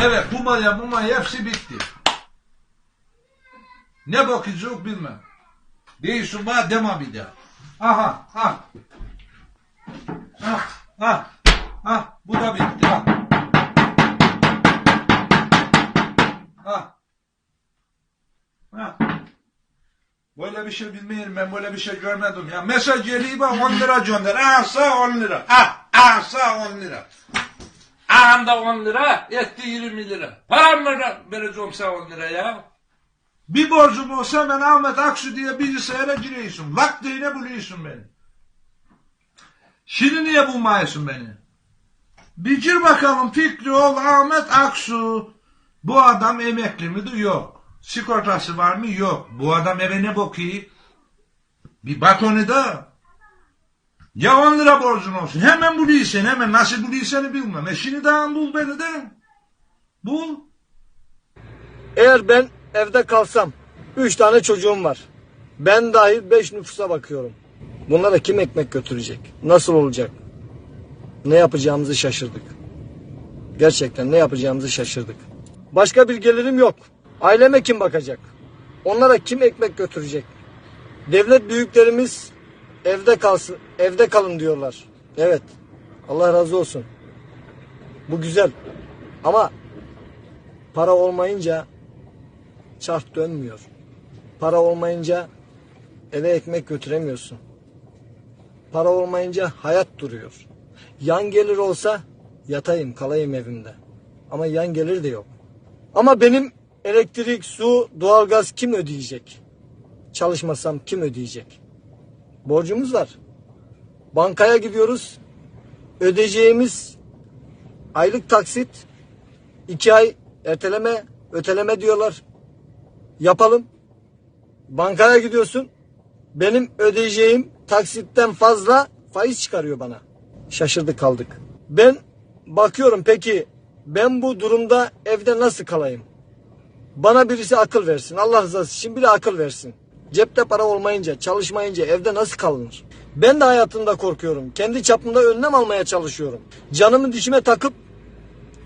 Evet bu maya bu maya hepsi bitti. Ne bakacak bilmem. Değilsin bana deme bir daha. Aha ah. Ah ah ah bu da bitti ah. Ah. Böyle bir şey bilmiyorum ben böyle bir şey görmedim ya. Mesaj geliyor bana 10 lira gönder. Ah sağ 10 lira. Ah ah sağ 10 lira. Ağam da 10 lira, etti 20 lira. Param mı vereceğim sana 10 lira ya? Bir borcum olsa ben Ahmet Aksu diye bilgisayara giriyorsun. Vaktiyle buluyorsun beni. Şimdi niye bulmayasın beni? Bir gir bakalım Fikri ol Ahmet Aksu. Bu adam emekli midir? Yok. Sigortası var mı? Yok. Bu adam eve ne bakıyor? Bir bak onu da. Ya 10 lira borcun olsun. Hemen buluyorsun hemen. Nasıl buluyorsun bilmem. E şimdi daha bul beni de. Bul. Eğer ben evde kalsam, üç tane çocuğum var. Ben dahil beş nüfusa bakıyorum. Bunlara kim ekmek götürecek? Nasıl olacak? Ne yapacağımızı şaşırdık. Gerçekten ne yapacağımızı şaşırdık. Başka bir gelirim yok. Aileme kim bakacak? Onlara kim ekmek götürecek? Devlet büyüklerimiz evde kalsın, evde kalın diyorlar. Evet. Allah razı olsun. Bu güzel. Ama para olmayınca çark dönmüyor. Para olmayınca eve ekmek götüremiyorsun. Para olmayınca hayat duruyor. Yan gelir olsa yatayım kalayım evimde. Ama yan gelir de yok. Ama benim elektrik, su, doğalgaz kim ödeyecek? Çalışmasam kim ödeyecek? Borcumuz var. Bankaya gidiyoruz. Ödeyeceğimiz aylık taksit iki ay erteleme, öteleme diyorlar. Yapalım. Bankaya gidiyorsun. Benim ödeyeceğim taksitten fazla faiz çıkarıyor bana. Şaşırdık kaldık. Ben bakıyorum peki ben bu durumda evde nasıl kalayım? Bana birisi akıl versin. Allah rızası için biri akıl versin. Cepte para olmayınca, çalışmayınca evde nasıl kalınır? Ben de hayatımda korkuyorum. Kendi çapımda önlem almaya çalışıyorum. Canımı dişime takıp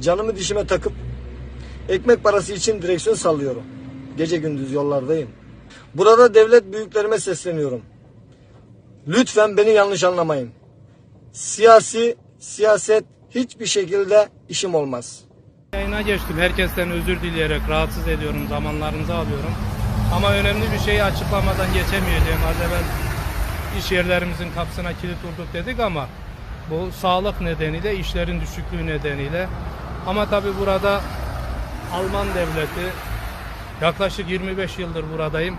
canımı dişime takıp ekmek parası için direksiyon sallıyorum. Gece gündüz yollardayım. Burada devlet büyüklerime sesleniyorum. Lütfen beni yanlış anlamayın. Siyasi, siyaset hiçbir şekilde işim olmaz. Yayına geçtim. Herkesten özür dileyerek rahatsız ediyorum. Zamanlarınızı alıyorum. Ama önemli bir şeyi açıklamadan geçemeyeceğim. Az evvel iş yerlerimizin kapısına kilit vurduk dedik ama bu sağlık nedeniyle, işlerin düşüklüğü nedeniyle. Ama tabi burada Alman devleti yaklaşık 25 yıldır buradayım.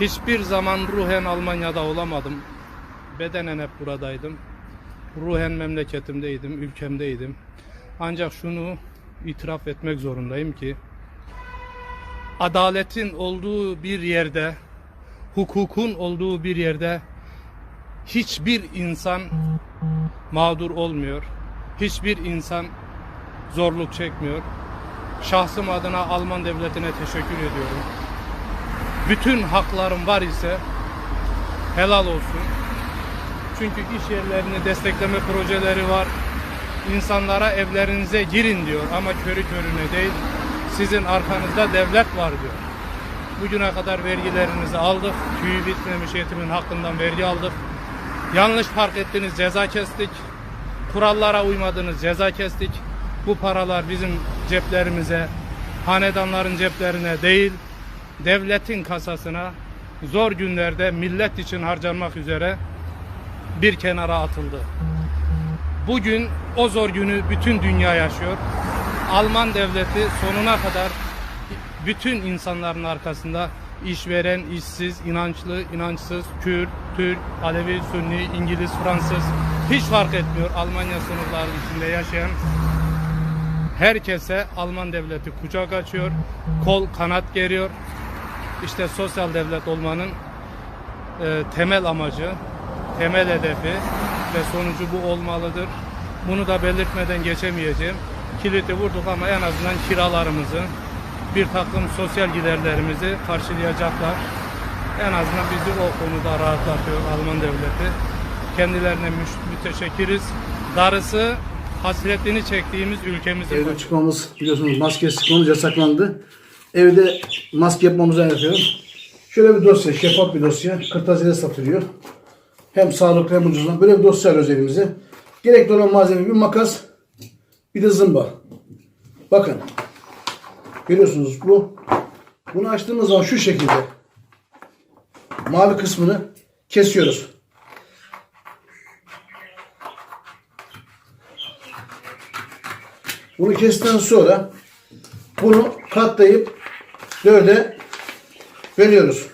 Hiçbir zaman ruhen Almanya'da olamadım. Bedenen hep buradaydım. Ruhen memleketimdeydim, ülkemdeydim. Ancak şunu itiraf etmek zorundayım ki adaletin olduğu bir yerde, hukukun olduğu bir yerde hiçbir insan mağdur olmuyor. Hiçbir insan zorluk çekmiyor. Şahsım adına Alman devletine teşekkür ediyorum. Bütün haklarım var ise helal olsun. Çünkü iş yerlerini destekleme projeleri var. İnsanlara evlerinize girin diyor ama körü körüne değil. Sizin arkanızda devlet var diyor. Bugüne kadar vergilerinizi aldık. Tüyü bitmemiş yetimin hakkından vergi aldık. Yanlış park ettiniz ceza kestik. Kurallara uymadınız ceza kestik. Bu paralar bizim ceplerimize, hanedanların ceplerine değil, devletin kasasına zor günlerde millet için harcanmak üzere bir kenara atıldı. Bugün o zor günü bütün dünya yaşıyor. Alman devleti sonuna kadar bütün insanların arkasında işveren, işsiz, inançlı, inançsız, Kürt, Türk, Alevi, Sünni, İngiliz, Fransız hiç fark etmiyor. Almanya sınırları içinde yaşayan herkese Alman devleti kucak açıyor, kol kanat geriyor. İşte sosyal devlet olmanın e, temel amacı, temel hedefi ve sonucu bu olmalıdır. Bunu da belirtmeden geçemeyeceğim. Kilidi vurduk ama en azından kiralarımızı, bir takım sosyal giderlerimizi karşılayacaklar. En azından bizi o konuda rahatlatıyor Alman devleti. Kendilerine müteşekkiriz. Darısı hasretini çektiğimiz ülkemizin Evden çıkmamız biliyorsunuz maske sıkmamız yasaklandı. Evde maske yapmamızı öneriyorum. Şöyle bir dosya, şeffaf bir dosya. Kırtasiyede satılıyor. Hem sağlıklı hem ucuzdan. Böyle bir dosya alıyoruz elimize. Gerekli olan malzeme bir makas, bir de zımba. Bakın. Görüyorsunuz bu. Bunu açtığımız zaman şu şekilde. Mavi kısmını kesiyoruz. Bunu kestikten sonra bunu katlayıp dörde bölüyoruz.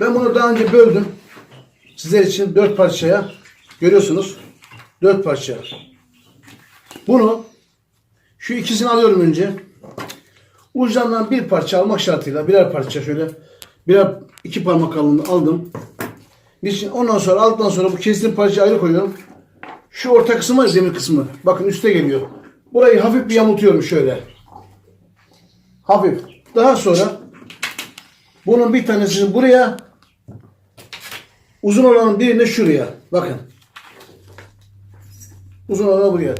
Ben bunu daha önce böldüm. Sizler için dört parçaya görüyorsunuz. Dört parça. Bunu şu ikisini alıyorum önce. Uçlarından bir parça almak şartıyla birer parça şöyle birer iki parmak kalınlığı aldım. Niçin? Ondan sonra aldıktan sonra bu kestiğim parçayı ayrı koyuyorum. Şu orta kısmı var ya, zemir kısmı. Bakın üste geliyor. Burayı hafif bir yamultuyorum şöyle. Hafif. Daha sonra bunun bir tanesini buraya uzun olanın birini şuraya. Bakın. Uzun olanı buraya.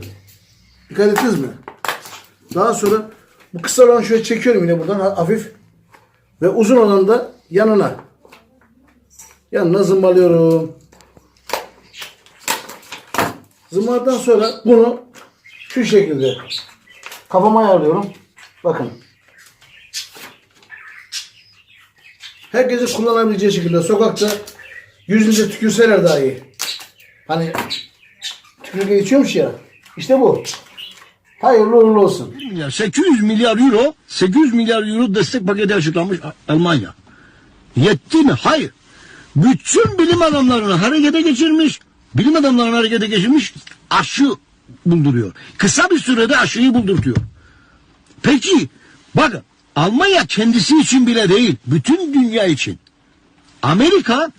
Dikkat ettiniz mi? Daha sonra bu kısa olanı şöyle çekiyorum yine buradan ha- hafif. Ve uzun olanı da yanına. Yanına zımbalıyorum. Zımbalıktan sonra bunu şu şekilde kafama ayarlıyorum. Bakın. Herkesin kullanabileceği şekilde sokakta yüzünüze tükürseler daha iyi. Hani tükürük geçiyormuş ya. İşte bu. Hayırlı uğurlu olsun. milyar, 800 milyar euro, 800 milyar euro destek paketi açıklamış A- Almanya. Yetti mi? Hayır. Bütün bilim adamlarını harekete geçirmiş, bilim adamlarını harekete geçirmiş, aşı bulduruyor. Kısa bir sürede aşıyı buldurtuyor. Peki, bakın Almanya kendisi için bile değil, bütün dünya için. Amerika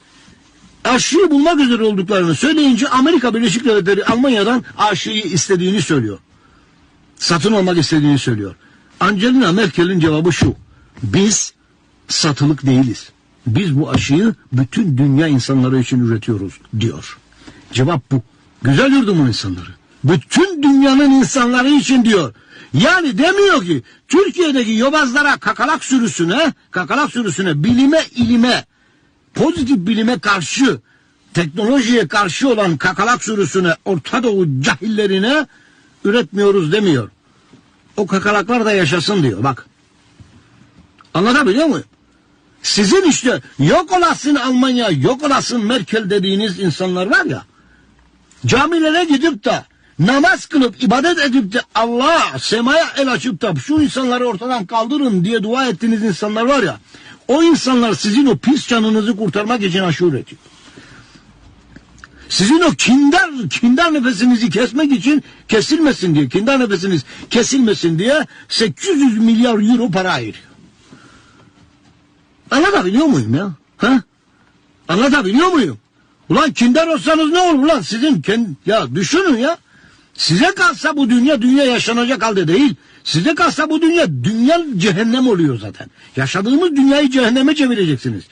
aşıyı bulmak üzere olduklarını söyleyince Amerika Birleşik Devletleri Almanya'dan aşıyı istediğini söylüyor satın almak istediğini söylüyor. Angelina Merkel'in cevabı şu. Biz satılık değiliz. Biz bu aşıyı bütün dünya insanları için üretiyoruz diyor. Cevap bu. Güzel yurdumun insanları. Bütün dünyanın insanları için diyor. Yani demiyor ki Türkiye'deki yobazlara kakalak sürüsüne, kakalak sürüsüne, bilime, ilime, pozitif bilime karşı, teknolojiye karşı olan kakalak sürüsüne, Orta Doğu cahillerine üretmiyoruz demiyor. O kakalaklar da yaşasın diyor bak. Anlatabiliyor muyum? Sizin işte yok olasın Almanya, yok olasın Merkel dediğiniz insanlar var ya. Camilere gidip de namaz kılıp ibadet edip de Allah semaya el açıp da şu insanları ortadan kaldırın diye dua ettiğiniz insanlar var ya. O insanlar sizin o pis canınızı kurtarmak için aşı üretiyor. Sizin o kindar, kindar nefesinizi kesmek için kesilmesin diye, kindar nefesiniz kesilmesin diye 800 milyar euro para ayırıyor. Anlatabiliyor muyum ya? Ha? Anlatabiliyor muyum? Ulan kindar olsanız ne olur ulan sizin kend... ya düşünün ya. Size kalsa bu dünya dünya yaşanacak halde değil. Size kalsa bu dünya dünya cehennem oluyor zaten. Yaşadığımız dünyayı cehenneme çevireceksiniz.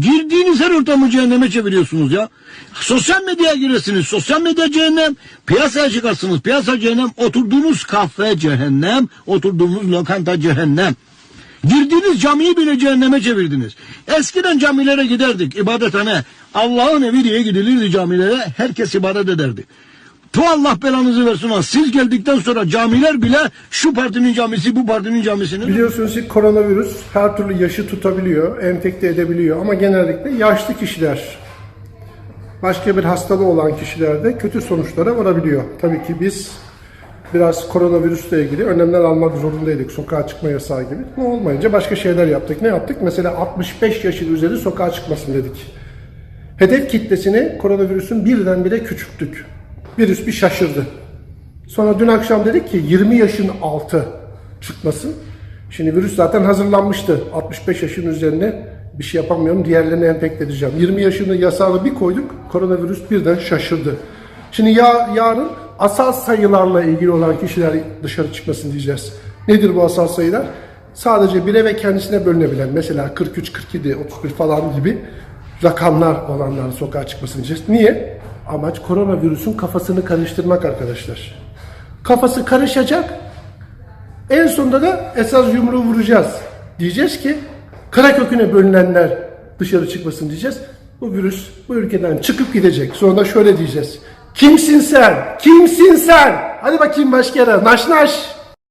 Girdiğiniz her ortamı cehenneme çeviriyorsunuz ya. Sosyal medyaya giresiniz. Sosyal medya cehennem. Piyasaya çıkarsınız. Piyasa cehennem. Oturduğunuz kafe cehennem. Oturduğunuz lokanta cehennem. Girdiğiniz camiyi bile cehenneme çevirdiniz. Eskiden camilere giderdik ibadethane. Allah'ın evi diye gidilirdi camilere. Herkes ibadet ederdi. Tu Allah belanızı versin. Siz geldikten sonra camiler bile şu partinin camisi bu partinin camisinin. Biliyorsunuz ki koronavirüs her türlü yaşı tutabiliyor, enfekte edebiliyor ama genellikle yaşlı kişiler, başka bir hastalığı olan kişilerde kötü sonuçlara varabiliyor. Tabii ki biz biraz koronavirüsle ilgili önlemler almak zorundaydık. Sokağa çıkma yasağı gibi. Ama olmayınca başka şeyler yaptık. Ne yaptık? Mesela 65 yaşın üzeri sokağa çıkmasın dedik. Hedef kitlesini koronavirüsün birdenbire küçülttük. Virüs bir şaşırdı. Sonra dün akşam dedik ki 20 yaşın altı çıkmasın. Şimdi virüs zaten hazırlanmıştı. 65 yaşın üzerine bir şey yapamıyorum. Diğerlerini enfekte edeceğim. 20 yaşını yasağını bir koyduk. Koronavirüs birden şaşırdı. Şimdi ya, yarın asal sayılarla ilgili olan kişiler dışarı çıkmasın diyeceğiz. Nedir bu asal sayılar? Sadece bire ve kendisine bölünebilen mesela 43, 47, 31 falan gibi rakamlar olanların sokağa çıkmasını diyeceğiz. Niye? Amaç koronavirüsün kafasını karıştırmak arkadaşlar. Kafası karışacak. En sonunda da esas yumruğu vuracağız. Diyeceğiz ki kara köküne bölünenler dışarı çıkmasın diyeceğiz. Bu virüs bu ülkeden çıkıp gidecek. Sonra da şöyle diyeceğiz. Kimsin sen? Kimsin sen? Hadi bakayım başka yere. Naş naş.